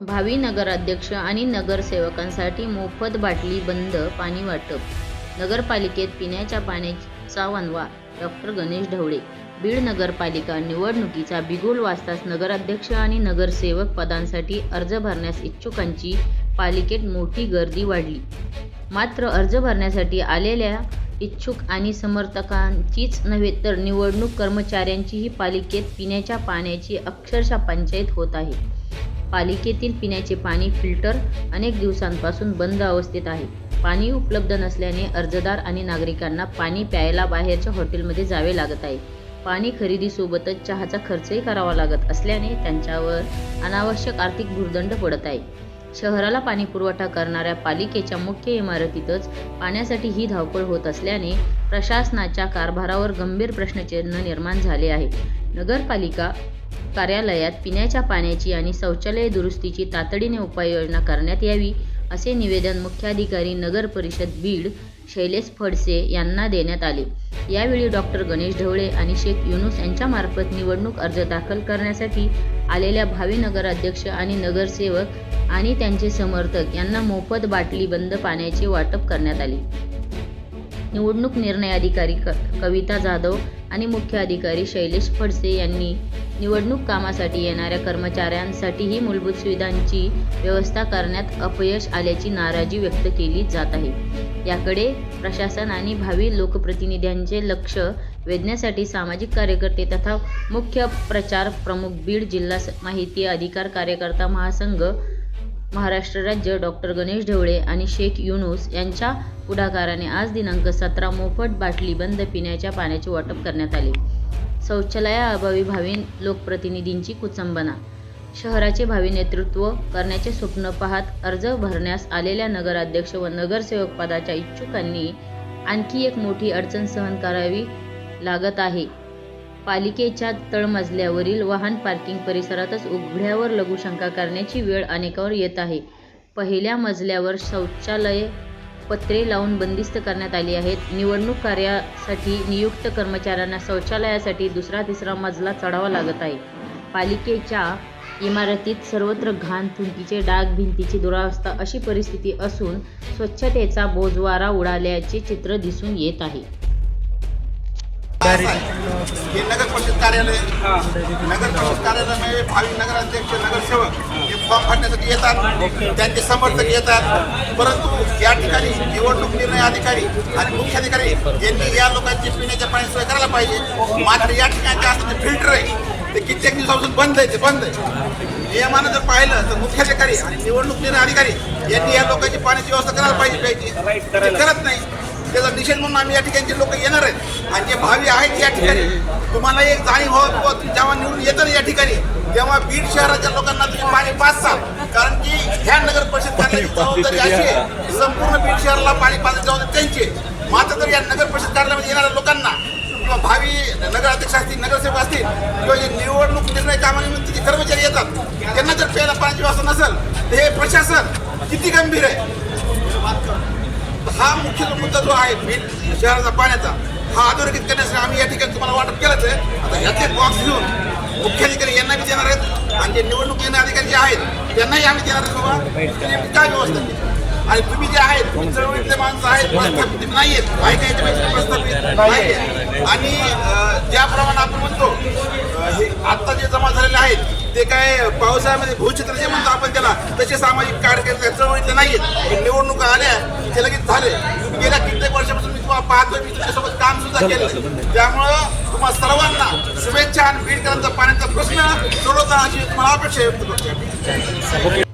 भावी नगराध्यक्ष आणि नगरसेवकांसाठी मोफत बाटली बंद पाणी वाटप. नगरपालिकेत पिण्याच्या पाण्याचा वनवा डॉक्टर गणेश ढवळे. बीड नगरपालिका निवडणुकीचा बिगुल वाजताच नगराध्यक्ष आणि नगरसेवक पदांसाठी अर्ज भरण्यास इच्छुकांची पालिकेत मोठी गर्दी वाढली. मात्र अर्ज भरण्यासाठी आलेल्या इच्छुक आणि समर्थकांचीच नव्हे तर निवडणूक कर्मचाऱ्यांचीही पालिकेत पिण्याच्या पाण्याची अक्षरशः पंचायत होत आहे. पालिकेतील पिण्याचे पाणी फिल्टर अनेक दिवसांपासून बंद अवस्थेत आहे. पाणी उपलब्ध नसल्याने अर्जदार आणि नागरिकांना पाणी प्यायला बाहेरच्या हॉटेलमध्ये जावे लागत आहे. पाणी खरेदीसोबतच चहाचा खर्चही करावा लागत असल्याने त्यांच्यावर अनावश्यक आर्थिक भुर्दंड पडत आहे. शहराला पाणी पुरवठा करणाऱ्या पालिकेच्या मुख्य इमारतीतच पाण्यासाठी ही धावपळ होत असल्याने प्रशासनाच्या कारभारावर गंभीर प्रश्नचिन्ह निर्माण झाले आहे. नगरपालिका कार्यालयात पिण्याच्या पाण्याची आणि शौचालय दुरुस्तीची तातडीने उपाययोजना करण्यात यावी असे निवेदन मुख्याधिकारी नगर परिषद बीड शैलेश फडसे यांना देण्यात आले. यावेळी डॉक्टर गणेश ढवळे आणि शेख युनुस यांच्यामार्फत निवडणूक अर्ज दाखल करण्यासाठी आलेल्या भावी नगराध्यक्ष आणि नगरसेवक आणि त्यांचे समर्थक यांना मोफत बाटली बंद पाण्याचे वाटप करण्यात आले. निवडणूक निर्णय अधिकारी क कविता जाधव आणि मुख्य अधिकारी शैलेश फडसे यांनी निवडणूक कामासाठी येणाऱ्या कर्मचाऱ्यांसाठीही मूलभूत सुविधांची व्यवस्था करण्यात अपयश आल्याची नाराजी व्यक्त केली जात आहे. याकडे प्रशासन आणि भावी लोकप्रतिनिध्यांचे लक्ष वेधण्यासाठी सामाजिक कार्यकर्ते तथा मुख्य प्रचार प्रमुख बीड जिल्हा माहिती अधिकार कार्यकर्ता महासंघ महाराष्ट्र राज्य डॉक्टर गणेश ढवळे आणि शेख युनुस यांच्या पुढाकाराने आज दिनांक सतरा मोफत बाटली बंद पिण्याच्या पाण्याचे वाटप करण्यात आले. शौचालयाअभावी भावी लोकप्रतिनिधींची कुचंबना. शहराचे भावी नेतृत्व करण्याचे स्वप्न पाहत अर्ज भरण्यास आलेल्या नगराध्यक्ष व नगरसेवक पदाच्या इच्छुकांनी आणखी एक मोठी अडचण सहन करावी लागत आहे. पालिकेच्या तळमजल्यावरील वाहन पार्किंग परिसरातच उघड्यावर लघुशंका करण्याची वेळ अनेकावर येत आहे. पहिल्या मजल्यावर शौचालये पत्रे लावून बंदिस्त करण्यात आली आहेत. निवडणूक कार्यासाठी नियुक्त कर्मचाऱ्यांना शौचालयासाठी दुसरा तिसरा मजला चढावा लागत आहे. पालिकेच्या इमारतीत सर्वत्र घाण थुंकीचे डाग भिंतीची दुरावस्था अशी परिस्थिती असून स्वच्छतेचा बोजवारा उडाल्याचे चित्र दिसून येत आहे. हे नगर परिषद कार्यालय नगर परिषद कार्यालयामध्ये भावी नगराध्यक्ष नगरसेवक. फॉर्म भरण्यासाठी येतात. त्यांचे समर्थक येतात. परंतु या ठिकाणी निवडणूक निर्णय अधिकारी आणि मुख्याधिकारी यांनी या लोकांची पिण्याच्या पाणी सोय करायला पाहिजे. मात्र या ठिकाणी जे असतं फिल्टर आहे ते कित्येक दिवसापासून बंद आहे ते बंद आहे. नियमानं जर पाहिलं तर मुख्याधिकारी आणि निवडणूक निर्णय अधिकारी यांनी या लोकांची पाण्याची व्यवस्था करायला पाहिजे. पाहिजे ते करत नाही. त्याचा निषेध म्हणून आम्ही या ठिकाणचे लोक येणार आहेत. आणि जे भावी आहेत या ठिकाणी तुम्हाला एक जाणीव व जेव्हा निवडून येतं या ठिकाणी तेव्हा बीड शहराच्या लोकांना तुम्ही पाणी पाचसाल कारण की ह्या नगर परिषद कार्यालयाची जबाबदारी अशी आहे की संपूर्ण बीड शहराला पाणी पाजण्याची जबाबदारी त्यांची. आहे. मात्र तर या नगर परिषद कार्यालयामध्ये येणाऱ्या लोकांना किंवा भावी नगराध्यक्ष असतील नगरसेवक असतील किंवा जे निवडणूक निर्णय कामानिमित्त जे कर्मचारी येतात त्यांना जर प्यायला पाण्याची व्यवस्था नसेल तर हे प्रशासन किती गंभीर आहे? हा मुख्य मुद्दा जो आहे मी शहराचा पाण्याचा हा अधोरेखित करण्यासाठी आम्ही या ठिकाणी तुम्हाला वाटप केलंच आहे. आता ह्याचे बॉक्स घेऊन मुख्याधिकारी यांना बी देणार आहेत आणि जे निवडणूक येणारे अधिकारी जे आहेत त्यांनाही आम्ही देणार आहेत बाबा. काय व्यवस्था केली? आणि तुम्ही जे आहेत चळवळीतले माणसं आहेत प्रस्थापित नाही आहेत. काही काही प्रस्थापित नाही आणि अं, ज्याप्रमाणे आपण म्हणतो हे आत्ता जे जमा झालेले आहेत ते काय पावसाळ्यामध्ये भूचित्र जे म्हणतो आपण त्याला तसे सामाजिक कार्यकर्ते चळवळीतले नाही आहेत निवडणुका आल्या ते लगेच झाले. तुम्ही गेल्या कित्येक वर्षापासून मी तुम्हाला पाहतोय मी तुमच्यासोबत काम सुद्धा केलं त्यामुळं तुम्हाला सर्वांना शुभेच्छा आणि बीडकरांचा पाण्याचा प्रश्न सोडवता अशी तुम्हाला अपेक्षा व्यक्त करतो